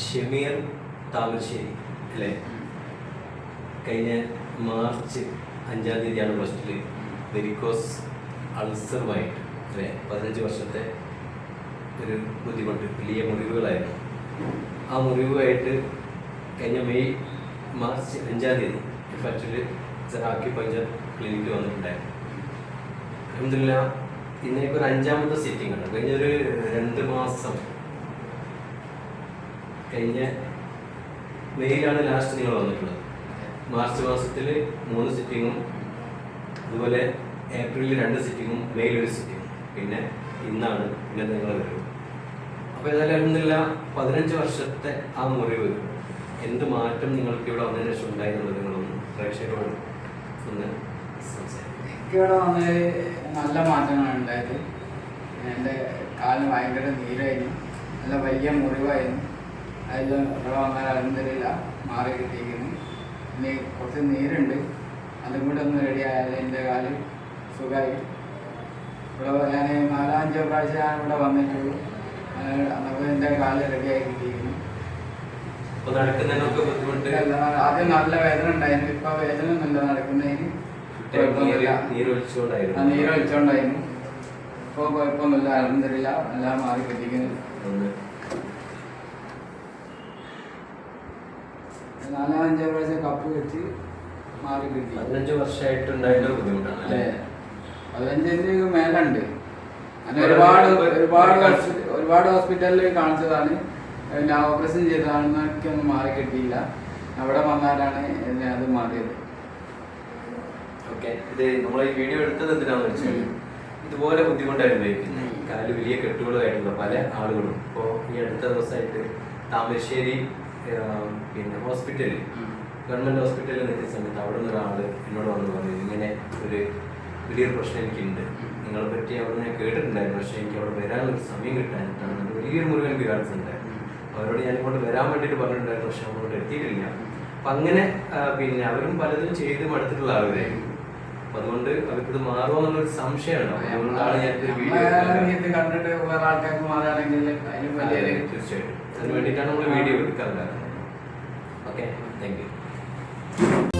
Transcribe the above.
ഷമീർ താമരശ്ശേരി അല്ലേ? കഴിഞ്ഞ മാർച്ച് അഞ്ചാം തീയതിയാണ് ഫസ്റ്റിൽ വെരിക്കോസ് അൾസറുമായിട്ട് അല്ലേ? പതിനഞ്ച് വർഷത്തെ ഒരു ബുദ്ധിമുട്ട് വലിയ മുറിവുകളായിരുന്നു. ആ മുറിവുമായിട്ട് കഴിഞ്ഞ മെയ് മാർച്ച് അഞ്ചാം തീയതി ഫസ്റ്റിൽ ആക്യുപഞ്ചർ ക്ലിനിക്കിൽ വന്നിട്ടുണ്ടായിരുന്നു. അഹമ്മദില്ല ഇന്നേക്കൊരു അഞ്ചാമത്തെ സിറ്റിംഗ് ആണ്. കഴിഞ്ഞൊരു രണ്ട് മാസം കഴിഞ്ഞ മെയ്യിലാണ് ലാസ്റ്റ് നിങ്ങൾ വന്നിട്ടുള്ളത്. മാർച്ച് മാസത്തിൽ മൂന്ന് സിറ്റിങ്ങും അതുപോലെ ഏപ്രിലിൽ രണ്ട് സിറ്റിങ്ങും മെയ്യിൽ ഒരു സിറ്റിങ്ങും പിന്നെ ഇന്നാണ് പിന്നെ നിങ്ങൾ വരുന്നത്. അപ്പോൾ ഏതായാലും അലഹമില്ല പതിനഞ്ച് വർഷത്തെ ആ മുറിവ് എന്ത് മാറ്റം നിങ്ങൾക്ക് ഇവിടെ വന്നതിന് ശേഷം ഉണ്ടായി എന്നുള്ളത് നിങ്ങളൊന്ന് പ്രേക്ഷകരോട് ഒന്ന് സംസാരിക്കും. എനിക്കിവിടെ നല്ല മാറ്റങ്ങളാണ് ഉണ്ടായത്. എന്റെ കാലിന് ഭയങ്കര നീരായിരുന്നു. നല്ല വലിയ മുറിവായിരുന്നു. അതിൽ ഇവിടെ വന്നാൽ അലന്തരില്ല മാറി കിട്ടിയിരിക്കുന്നു. ഇനി കുറച്ച് നീരുണ്ട്. അതും കൂടെ ഒന്ന് റെഡിയായാലും എന്റെ കാൽ സുഖമായി ഇവിടെ ഞാൻ നാലഞ്ചോ പ്രാവശ്യം ഞാൻ ഇവിടെ വന്നിട്ടുള്ളൂ അന്നപ്പോൾ എന്റെ കാൽ റെഡിയായി കിട്ടിയിരിക്കുന്നു. ആദ്യം നല്ല വേദന ഉണ്ടായിരുന്നു. ഇപ്പൊ വേദന ഒന്നുമില്ല നടക്കുന്നതിന്. നീരൊഴിച്ചോണ്ടായിരുന്നു നീരൊലിച്ചുകൊണ്ടായിരുന്നു ആ നീര് വലിച്ചോണ്ടായിരുന്നു ഇപ്പോൾ കുഴപ്പമൊന്നുമില്ല. അലഹമില്ല എല്ലാം മാറി കിട്ടിക്കുന്നു നാലോ അഞ്ചോ പ്രാവശ്യം കപ്പ് വെച്ച് മാറി കിട്ടി. പതിനഞ്ച് വർഷമായിട്ടുണ്ടായിരുന്ന ബുദ്ധിമുട്ടാണ് അല്ലേ? പതിനഞ്ചിന് മേലുണ്ട്. അങ്ങനെ ഒരുപാട് ഒരുപാട് ഒരുപാട് ഹോസ്പിറ്റലിൽ കാണിച്ചതാണ്. പിന്നെ ഓപ്പറേഷൻ ചെയ്തതാണെന്നൊക്കെ ഒന്നും മാറി കിട്ടിയില്ല. അവിടെ വന്നാലാണ് അത് മാറിയത്. ഓക്കെ. ഇത് നമ്മൾ ഈ വീഡിയോ എടുത്തത് എന്തിനാന്ന് വെച്ചാൽ. ഇതുപോലെ ബുദ്ധിമുട്ട് അനുഭവിക്കുന്നത് കാൽ വലിയ കെട്ടുകളായിട്ടുള്ള പല ആളുകളും. ഇപ്പോൾ ഈ അടുത്ത ദിവസമായിട്ട് താമരശ്ശേരി പിന്നെ ഹോസ്പിറ്റലിൽ. ഗവൺമെന്റ് ഹോസ്പിറ്റലിൽ നിൽക്കുന്ന സമയത്ത് അവിടെ നിന്ന് ഒരാൾ എന്നോട് വന്ന് പറഞ്ഞു ഇങ്ങനെ ഒരു വലിയൊരു പ്രശ്നം എനിക്കുണ്ട്. നിങ്ങളെ പറ്റി അവിടെ ഞാൻ കേട്ടിട്ടുണ്ടായിരുന്നു. പക്ഷേ എനിക്ക് അവിടെ വരാനുള്ള സമയം കിട്ടാനിട്ടാണ് വലിയൊരു മുറിവ് എനിക്ക് കാണിച്ചിട്ടുണ്ടായിരുന്നു അവരോട് ഞാൻ ഇങ്ങോട്ട് വരാൻ വേണ്ടിയിട്ട് പറഞ്ഞിട്ടുണ്ടായിരുന്നു. പക്ഷെ അവരോട് എത്തിയിട്ടില്ല. അപ്പം അങ്ങനെ പിന്നെ അവരും പലതും ചെയ്ത് മടുത്തിട്ടുള്ള ആളുകളായിരുന്നു അപ്പം അതുകൊണ്ട് അവർക്കിത് മാറുമോ എന്നുള്ളൊരു സംശയമാണ്. അതുകൊണ്ടാണ് ഞാൻ ഇത് കണ്ടിട്ട് വേറെ ആൾക്കാർക്ക് മാറുകയാണെങ്കിൽ തീർച്ചയായിട്ടും. അതിന് വേണ്ടിയിട്ടാണ് നമ്മൾ വീഡിയോ എടുക്കാൻ കാരണം ഓക്കെ താങ്ക് യു